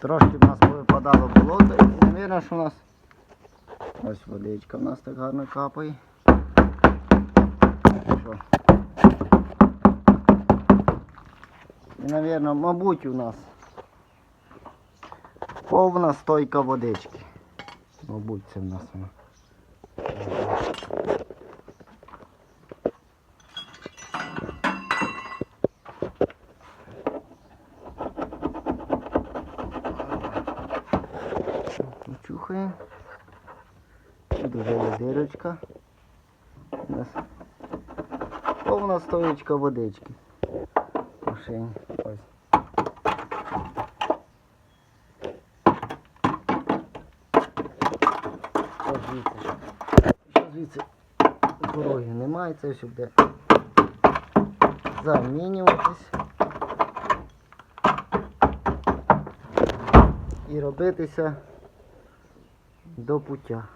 Трошки в нас повипадало болото і не вірно, що у нас ось водичка в нас так гарно капає. Що? І, навірно, мабуть, у нас повна стойка водички. Мабуть, це в нас вона. Чухає. Дуже є дирочка. У нас повна стоєчка водички. Машині. Ось. Що звідси? Що звідси дороги немає, це все буде замінюватись. І робитися до пуття.